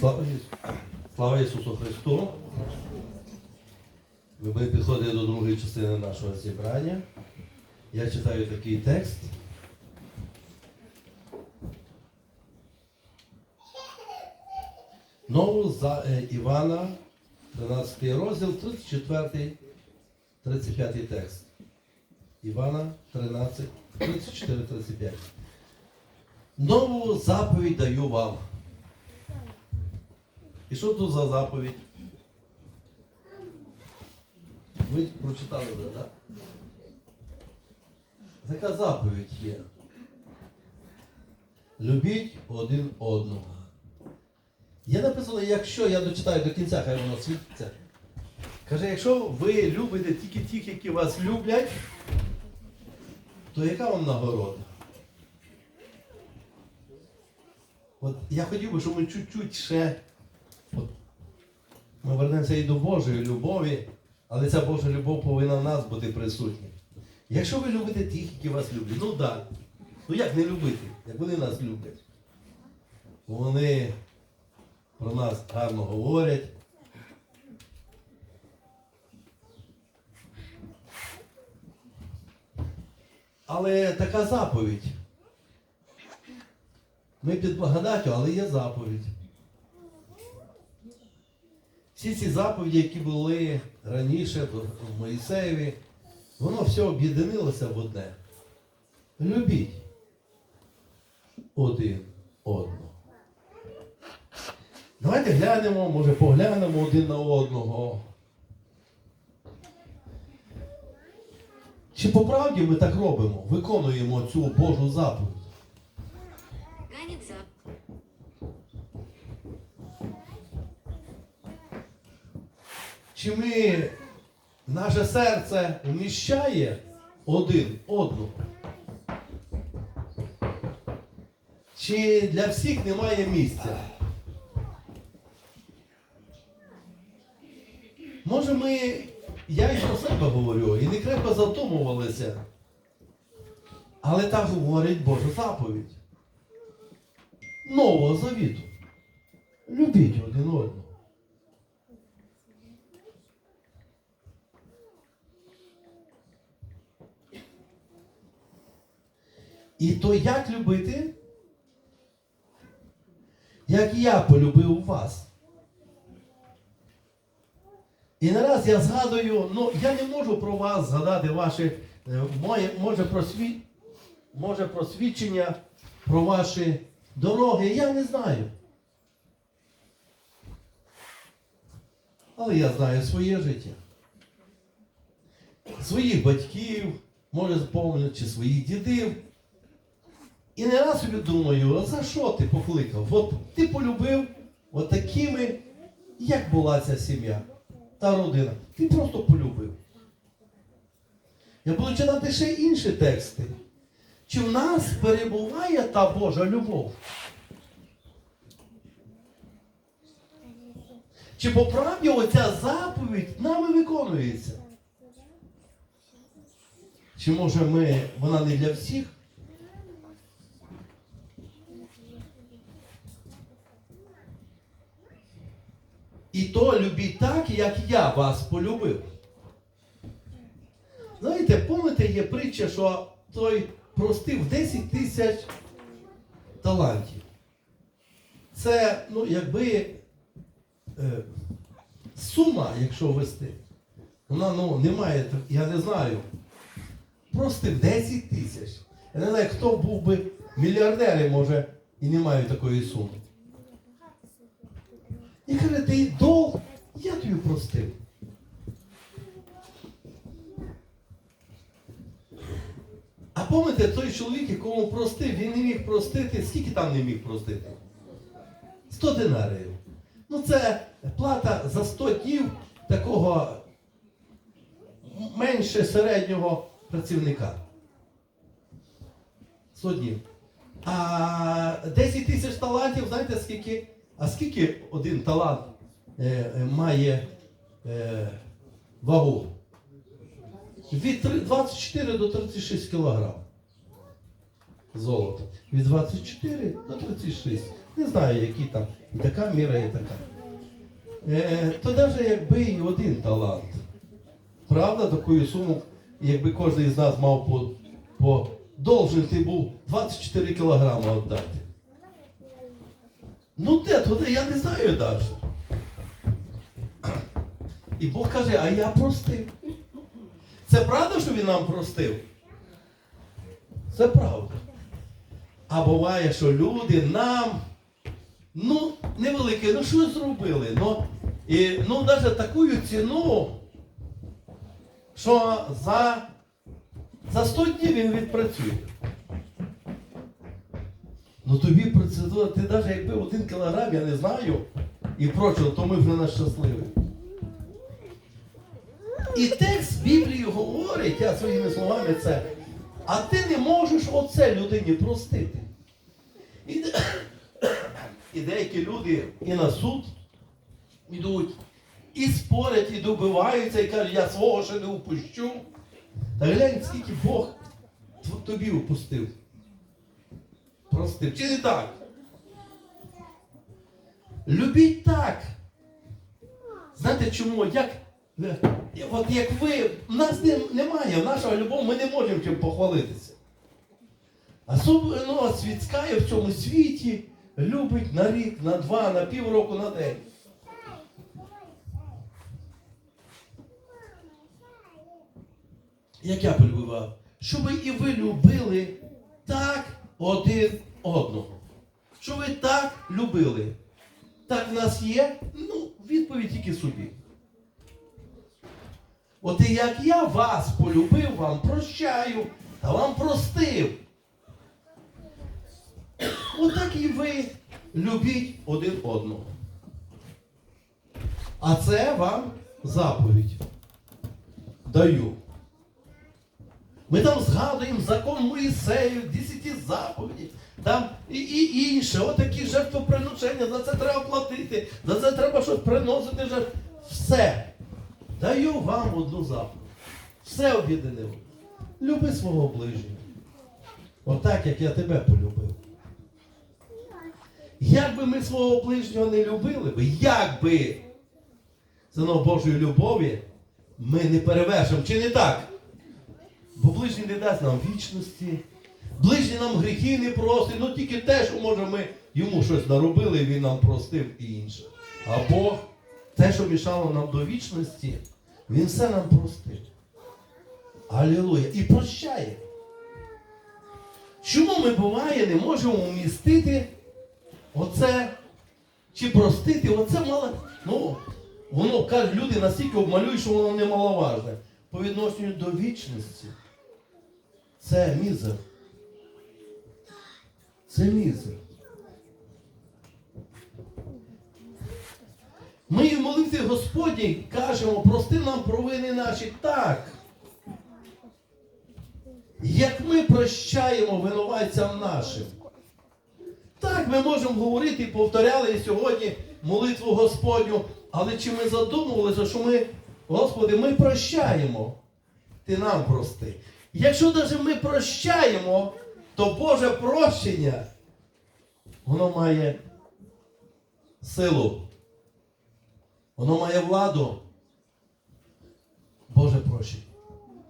Слава, Ісу- Слава Ісусу Христу! Ви будете до другої частини нашого зібрання. Я читаю такий текст. Нову за е, Івана, 13 розділ, 34, 35 текст. Івана 13, 34, 35. Нову заповідь даю вам. І що тут за заповідь? Ви прочитали вже, так? Така заповідь є. Любіть один одного. Є написано, якщо я дочитаю до кінця, хай воно світиться. Каже, якщо ви любите тільки тих, які вас люблять, то яка вам нагорода? От я хотів би, щоб ми чуть-чуть ще. Ми вернемося і до Божої любові, але ця Божа любов повинна в нас бути присутня. Якщо ви любите тих, які вас люблять, ну так. Да. Ну як не любити, як вони нас люблять? Вони про нас гарно говорять. Але така заповідь. Ми під благодаттю, але є заповідь. Всі ці заповіді, які були раніше в Моїсеєві, воно все об'єднилося в одне. Любіть один одного. Давайте глянемо, може поглянемо один на одного. Чи по правді ми так робимо, виконуємо цю Божу заповідь? Чи ми, наше серце вміщає один одного? Чи для всіх немає місця? Може ми, я і про себе говорю, і не крепко затумувалися. Але так говорить Божа заповідь. Нового завіту. Любіть один одного. І то як любити? Як я полюбив вас. І нараз я згадую, ну я не можу про вас згадати ваші, е, моє, може, просві, може просвідчення про ваші дороги, я не знаю. Але я знаю своє життя. Своїх батьків, може спомню, чи своїх дідів. І не раз собі думаю, за що ти покликав? От ти полюбив от як була ця сім'я та родина. Ти просто полюбив. Я буду читати ще інші тексти. Чи в нас перебуває та Божа любов? Чи по правді оця заповідь нами виконується? Чи може ми, вона не для всіх? І то любіть так, як я вас полюбив. Знаєте, пам'ятаєте, є притча, що той простив 10 тисяч талантів. Це, ну, якби е, сума, якщо ввести, вона ну, так- я не знаю. Простив 10 тисяч. Я не знаю, хто був би мільярдером, може, і не має такої суми. І каже, ти долг, я тобі простив. А пам'ятаєте, той чоловік, якому простив, він не міг простити, скільки там не міг простити? 100 динарів. Ну це плата за 100 днів такого менше середнього працівника. 100 днів. А 10 тисяч талантів, знаєте скільки? А скільки один талант має е, вагу? Від три- 24 до 36 кілограм. золото. Від 24 до 36. Не знаю, які там. Така міра, і така. Е, то навіть якби і один талант. Правда, таку суму, якби кожен із нас мав по, по должен ти був 24 кілограми віддати. Ну де туди, я не знаю навіть. І Бог каже, а я простив. Це правда, що він нам простив? Це правда. А буває, що люди нам, ну, невелике, ну що зробили? Ну, і, ну, навіть таку ціну, що за, за 100 днів він відпрацює. Ну тобі процедура, ти навіть якби один кілограм, я не знаю, і прочого, то ми вже нещасливі. І текст Біблії говорить, я своїми словами це, а ти не можеш оце людині простити. І, і деякі люди і на суд йдуть, і спорять, і добиваються, і кажуть, я свого ще не упущу. Та глянь, скільки Бог тобі упустив. Простив. Чи не так? Любіть так. Знаєте чому? Як, от як ви, в нас не, немає, нашого любов, ми не можемо чим похвалитися. Особливо світська в цьому світі любить на рік, на два, на півроку, на день. Як я полюбив, щоб і ви любили так один одного. Що ви так любили. Так в нас є, ну, відповідь тільки собі. От і як я вас полюбив, вам прощаю, та вам простив. Отак і ви любіть один одного. А це вам заповідь. Даю. Ми там згадуємо закон Моїсеїв, 10 заповіді, там і, і інше, отакі жертвоприношення, за це треба платити, за це треба щось приносити. жертв. Все. Даю вам одну заповідь. Все об'єднив. Люби свого ближнього. Отак, як я тебе полюбив. Як би ми свого ближнього не любили би, як би синок Божої любові ми не перевершимо, чи не так? Бо ближній не дасть нам вічності, ближній нам гріхи не простить, ну тільки те, що може ми йому щось наробили, і він нам простив і інше. А Бог, те, що мішало нам до вічності, Він все нам простив. Алілуя. І прощає. Чому ми буває не можемо вмістити оце чи простити, оце мало. Ну, воно каже, люди настільки обмалюють, що воно немаловажне. По відношенню до вічності. Це мізер. Це мізер. Ми в молитві Господній кажемо, прости нам провини наші так. Як ми прощаємо винуватцям нашим. Так, ми можемо говорити і повторяли сьогодні молитву Господню, але чи ми задумувалися, що ми, Господи, ми прощаємо, Ти нам прости. Якщо навіть ми прощаємо, то Боже прощення, воно має силу. Воно має владу. Боже прощення.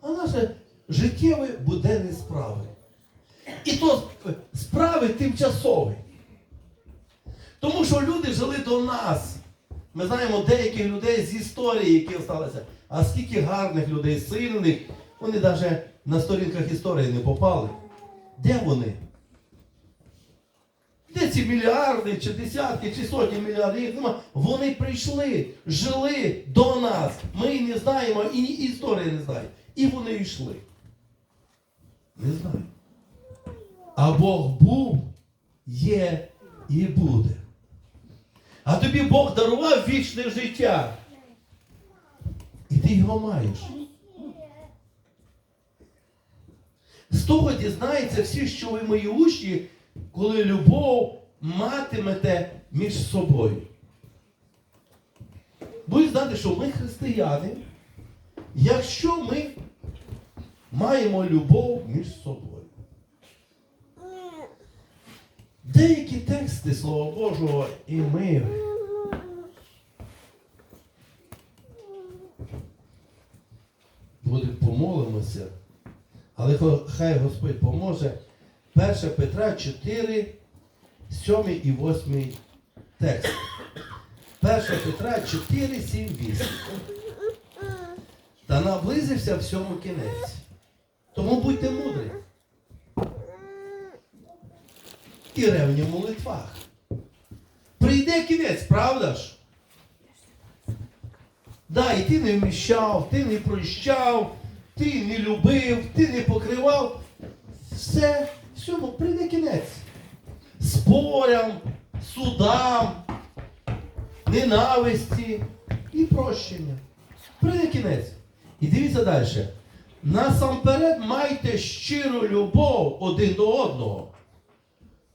А наше життєві буденні справи. І то справи тимчасові. Тому що люди жили до нас. Ми знаємо деяких людей з історії, які залишилися. А скільки гарних людей, сильних, вони навіть на сторінках історії не попали. Де вони? Ці мільярди, чи десятки, чи сотні мільярдів? Їх нема. Вони прийшли, жили до нас. Ми не знаємо, і історія не знає. І вони йшли. Не знаю. А Бог був, є і буде. А тобі Бог дарував вічне життя. І ти його маєш. З того дізнається всі, що ви мої учні, коли любов матимете між собою. Будь знати, що ми християни, якщо ми маємо любов між собою. Деякі тексти Слова Божого і ми. Будемо помолимося, але хай Господь поможе. 1 Петра 4, 7 і 8 текст. 1 Петра 4, 7, 8. Та наблизився всьому кінець. Тому будьте мудрі. І ревні в молитвах. Прийде кінець, правда ж? Да, і ти не вміщав, ти не прощав, ти не любив, ти не покривав. Все, всьому прийде кінець. Спорям, судам, ненависті і прощення. Прийде кінець. І дивіться далі. Насамперед майте щиру любов один до одного.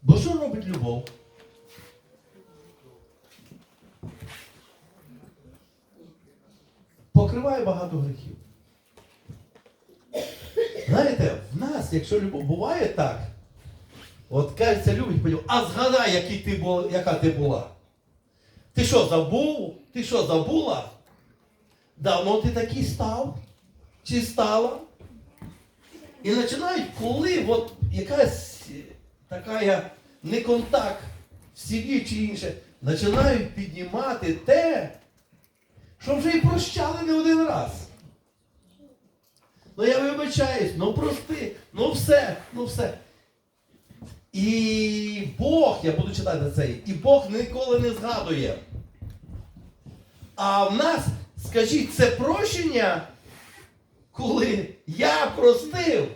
Бо що робить любов? Покриває багато гріхів. Знаєте, в нас, якщо любов буває так, от кажеться, любить, поділ, а згадай, який ти була, яка ти була. Ти що, забув? Ти що, забула? Давно ти такий став? Чи стала? І починають, коли от якась е, така я, не контакт в сім'ї чи інше, починають піднімати те, що вже і прощали не один раз. Ну я вибачаюсь, ну прости, ну все, ну все. І Бог, я буду читати цей, і Бог ніколи не згадує. А в нас, скажіть, це прощення, коли я простив.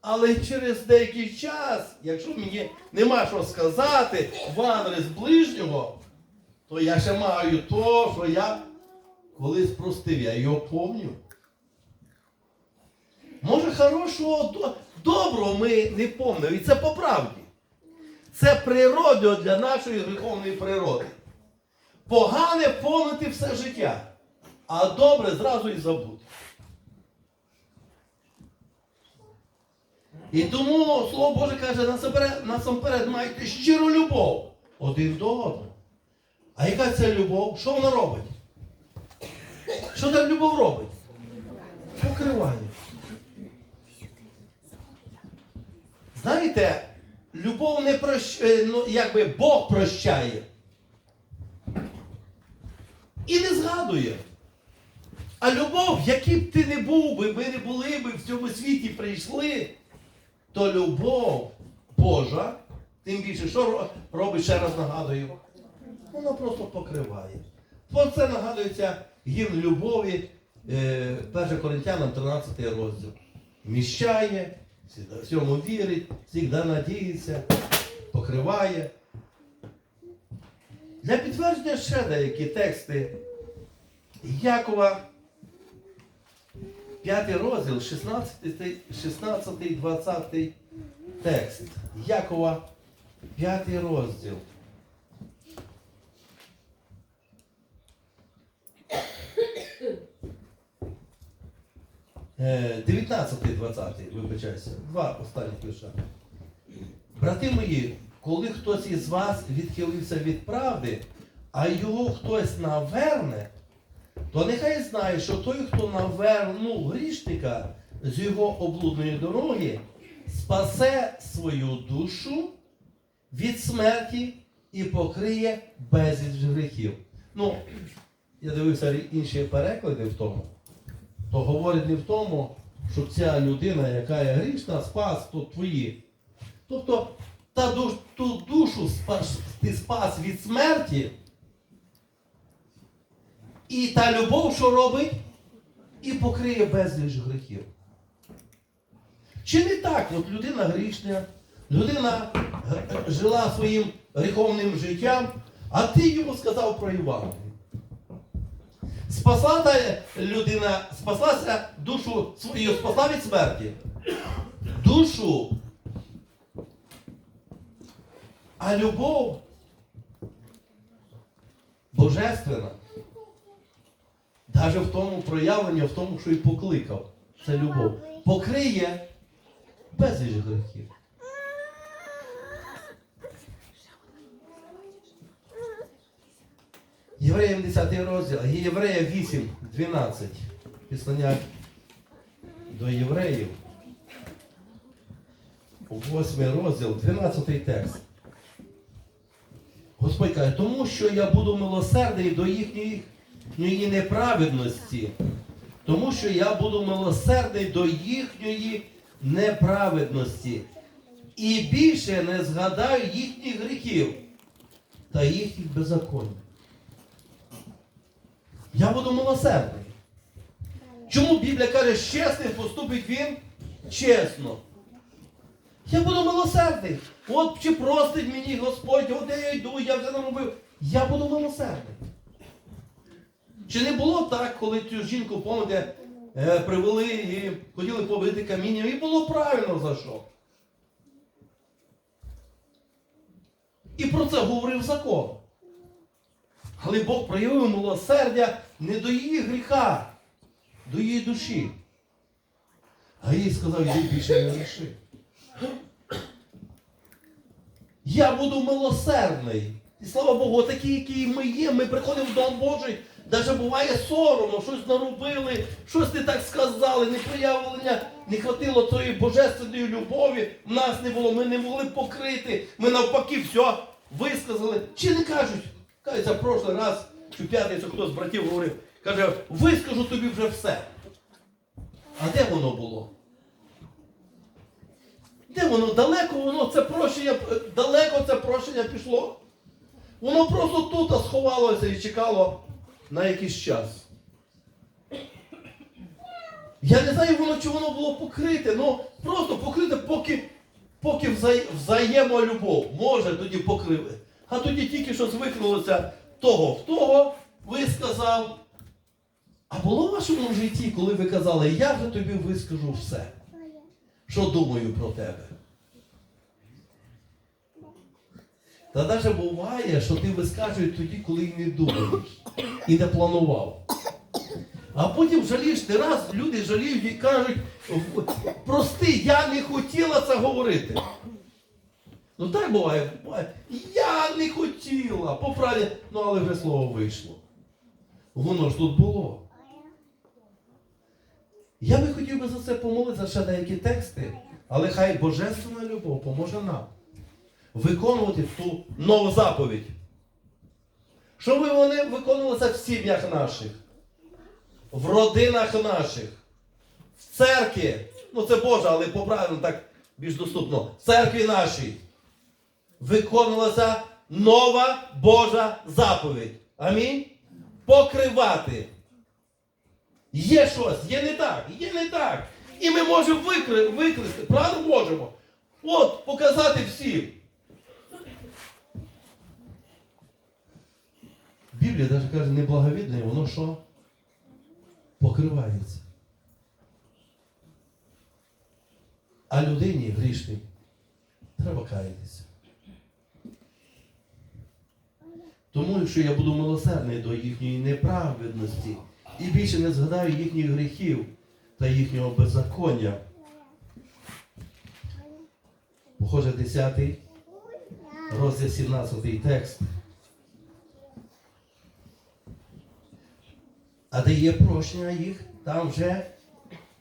Але через деякий час, якщо мені нема що сказати в адрес ближнього, то я ще маю то, що я колись простив, я його помню. Може, хорошого, доброго ми не помнимо. І це по правді. Це природно для нашої гріховної природи. Погане помнити все життя, а добре зразу і забути. І тому Слово Боже каже, насамперед, насамперед майте щиру любов один до одного. А яка це любов? Що вона робить? Що та любов робить? Покриває. Знаєте, любов не прощає, ну, якби Бог прощає. І не згадує. А любов, який б ти не був би, ми не були би в цьому світі прийшли, то любов Божа, тим більше, що робить, ще раз нагадую, вона просто покриває. Бо це нагадується гімн любові, е, 1 Коринтянам 13 розділ. Вміщає, всі- всьому вірить, завжди надіється, покриває. Для підтвердження ще деякі тексти Якова, 5 розділ, 16, 16 20 текст. Якова, 5 розділ. 19-20, вибачайся, два останні ключа. Брати мої, коли хтось із вас відхилився від правди, а його хтось наверне, то нехай знає, що той, хто навернув грішника з його облудної дороги, спасе свою душу від смерті і покриє безліч гріхів. Ну, я дивився інші переклади в тому, то говорить не в тому, що ця людина, яка є грішна, спас то твої. Тобто та душ, ту душу спас, ти спас від смерті. І та любов, що робить, і покриє безліч гріхів. Чи не так? От людина грішна, людина г- г- жила своїм гріховним життям, а ти йому сказав про Івангелію. Спасла та людина, спаслася душу свою, спасла від смерті. Душу. А любов божественна. Навіть в тому проявленні, в тому, що і покликав. Це любов. Покриє безліч гріхів. Євреям 10 розділ, а Єврея 8, 12. Післання до євреїв. 8 розділ, 12 текст. Господь каже, тому що я буду милосердний до їхньої їхньої неправедності. Тому що я буду милосердний до їхньої неправедності. І більше не згадаю їхніх гріхів та їхніх беззаконь. Я буду милосердний. Чому Біблія каже, з чесним поступить він чесно? Я буду милосердний. От чи простить мені Господь, от я йду, я вже наробив. Я буду милосердний. Чи не було так, коли цю жінку, пам'ятаєте, е, привели і хотіли побити камінням, і було правильно за що? І про це говорив закон. Але Бог проявив милосердя не до її гріха, до її душі. А їй сказав, йди більше не гріши. Я буду милосердний. І слава Богу, такі, які ми є, ми приходимо в Дом Божий, навіть буває соромно, щось наробили, щось не так сказали, не проявлення, не хватило тої божественної любові, в нас не було, ми не могли покрити, ми навпаки все висказали. Чи не кажуть? Кажеться, в прошлий раз, чи в п'ятницю хтось з братів говорив, каже, вискажу тобі вже все. А де воно було? Де воно? Далеко воно це прощення, е, далеко це прощення пішло. Воно просто тут сховалося і чекало на якийсь час. Я не знаю, воно чи воно було покрите, ну просто покрите, поки, поки вза- взаємолюбов. Може тоді покрили. А тоді тільки що звикнулося того в того висказав. А було в вашому житті, коли ви казали, я вже тобі вискажу все що думаю про тебе. Та навіть буває, що ти вискажуєш тоді, коли і не думаєш, і не планував. А потім жалієш, ти раз люди жаліють і кажуть, прости, я не хотіла це говорити. Ну так буває. Я не хотіла. По правді, ну але вже слово вийшло. Воно ж тут було. Я би хотів би за це помолитися ще деякі тексти, але хай Божественна любов поможе нам виконувати ту нову заповідь. Щоб вони виконувалися в сім'ях наших, в родинах наших, в церкві. Ну це Боже, але поправимо так більш доступно. В церкві нашій виконувалася нова Божа заповідь. Амінь. Покривати. Є щось, є не так, є не так. І ми можемо викри, викрити, правда можемо? От, показати всім. Біблія навіть каже, неблаговідне, воно що? Покривається. А людині грішній треба каятися. Тому, якщо я буду милосердний до їхньої неправедності і більше не згадаю їхніх гріхів та їхнього беззаконня. Похоже, 10 розділ 17 текст. А де є прощення їх, там вже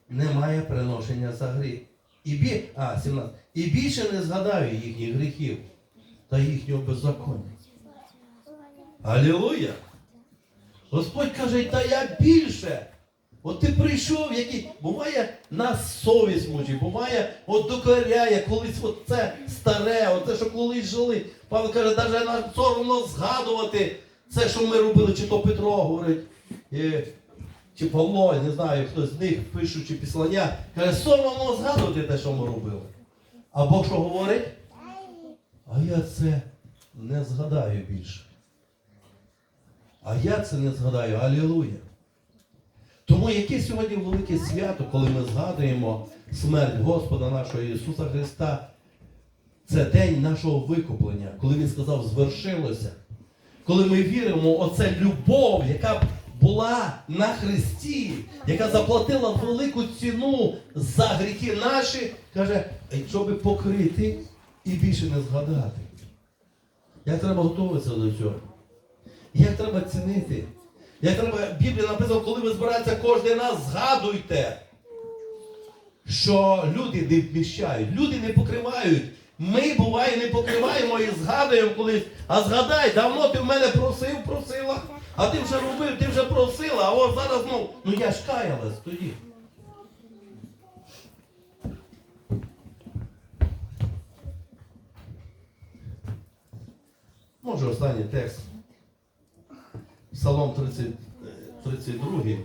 немає приношення за гріх. І, бі... а, 17. і більше не згадаю їхніх гріхів та їхнього беззаконня. Алілуя! Господь каже, та я більше. От ти прийшов, який буває нас совість мучить, буває от докоряє, колись от це старе, оце, що колись жили. Павло каже, навіть нам соромно згадувати це, що ми робили, чи то Петро говорить, чи Павло, не знаю, хтось з них, пишучи післання, каже, соромно згадувати те, що ми робили. А Бог що говорить? А я це не згадаю більше. А я це не згадаю. Алілуя. Тому яке сьогодні велике свято, коли ми згадуємо смерть Господа нашого Ісуса Христа, це день нашого викуплення, коли Він сказав, звершилося. Коли ми віримо, оце любов, яка була на Христі, яка заплатила велику ціну за гріхи наші, каже, щоб покрити і більше не згадати. Як треба готуватися до цього? Як треба цінити. Як треба, Біблія написано, коли ви збираєтеся кожен раз, згадуйте, що люди не вміщають, люди не покривають. Ми, буває, не покриваємо і згадуємо колись. А згадай, давно ти в мене просив, просила, а ти вже робив, ти вже просила, а от зараз, ну, ну я ж каялась тоді. Може останній текст. Псалом 30, е, 32.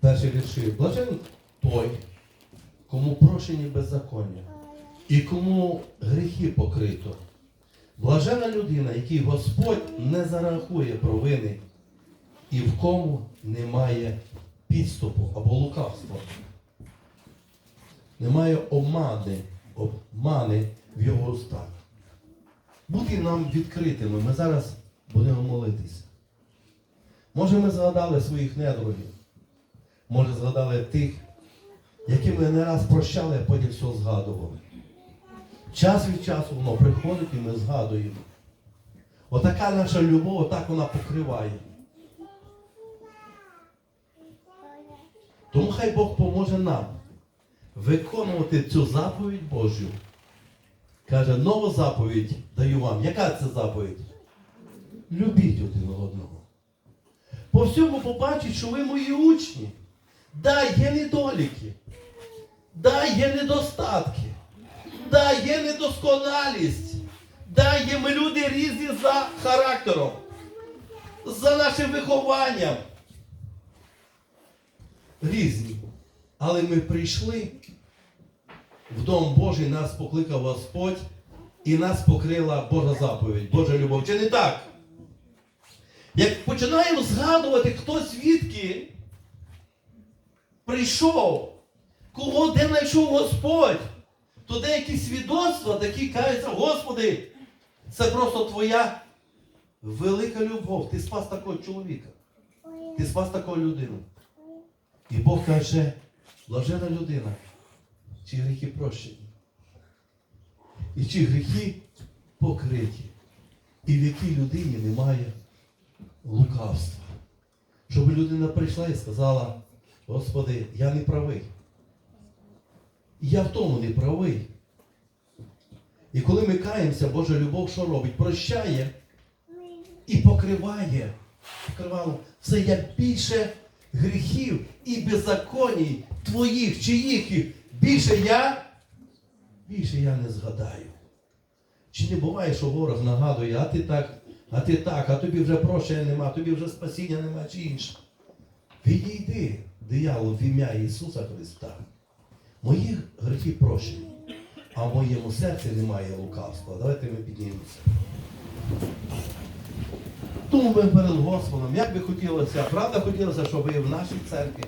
Перший вірші. Блажен той, кому прощені беззаконня, і кому гріхи покрито. Блажена людина, який Господь не зарахує провини, і в кому немає підступу або лукавства. Немає обмани, обмани в його устах. Бути нам відкритими. Ми зараз будемо молитися. Може, ми згадали своїх недругів. Може, згадали тих, які ми не раз прощали, а потім все згадували. Час від часу воно приходить і ми згадуємо. Отака наша любов, отак вона покриває. Тому хай Бог поможе нам виконувати цю заповідь Божу. Каже, нову заповідь даю вам. Яка це заповідь? Любіть один одного. По всьому побачить, що ви мої учні. Да, є недоліки. Да, є недостатки. Да, є недосконалість. Да, є ми люди різні за характером, за нашим вихованням. Різні. Але ми прийшли в Дом Божий, нас покликав Господь і нас покрила Божа заповідь, Божа любов. Чи не так? Як починаємо згадувати, хто звідки прийшов, кого де знайшов Господь, то деякі свідоцтва такі кажуться, Господи, це просто твоя велика любов. Ти спас такого чоловіка. Ти спас таку людину. І Бог каже, блажена людина, чи гріхи прощені. І чи гріхи покриті. І в якій людині немає лукавства. Щоб людина прийшла і сказала, Господи, я не правий. Я в тому не правий. І коли ми каємося, Божа любов що робить? Прощає і покриває. Покривало. Це як більше гріхів і беззаконій твоїх, чиїх. Більше я, більше я не згадаю. Чи не буває, що ворог нагадує, а ти так, а ти так, а тобі вже прощення нема, тобі вже спасіння нема чи інше. Відійди, диявол, в ім'я Ісуса Христа. Мої гріхи прощені, а в моєму серці немає лукавства. Давайте ми піднімемося. Тому ми перед Господом, як би хотілося, правда хотілося, щоб і в нашій церкві